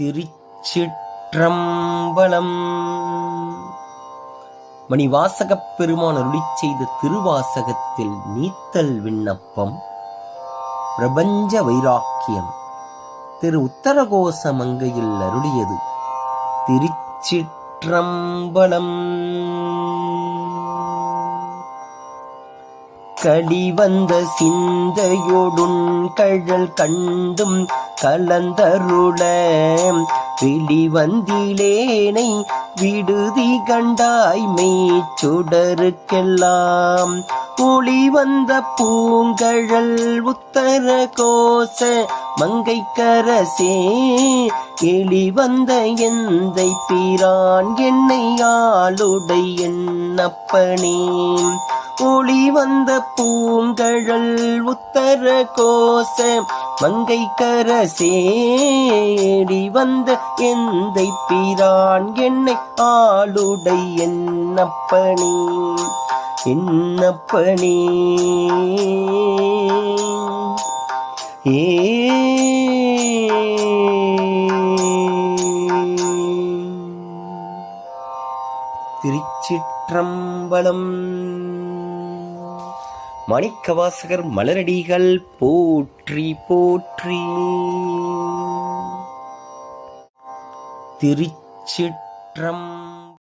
திருச்சிற்றம்பலம். மணிவாசகப் பெருமான் அருளிச் செய்த திருவாசகத்தில் நீத்தல் விண்ணப்பம் பிரபஞ்ச வைராக்கியம். திரு உத்தரகோச மங்கையில் அருளியது திருச்சிற்றம்பலம். களிவந்த சிந்தையொடுன் கழல் கண்டும் கலந்தருள. வெளிவந்திலேனை விடுதி கண்டாய் மெய்ச்சுடருக்கெல்லாம். ஒளி வந்த பூங்கழல் உத்தர கோச மங்கைக்கரசே. எளி வந்த எந்தை பிரான் என்னை ஆளுடை என்னப்பனே. ஒளி வந்த பூங்கழல் உத்தர கோச மங்கை கரசேடி வந்த எந்தை பிரான் என்னை ஆளுடை என்னப்பனே என்னப்பனே. ஏ திருச்சிற்றம்பலம். மாணிக்கவாசகர் மலரடிகள் போற்றி போற்றி. திருச்சிற்றம்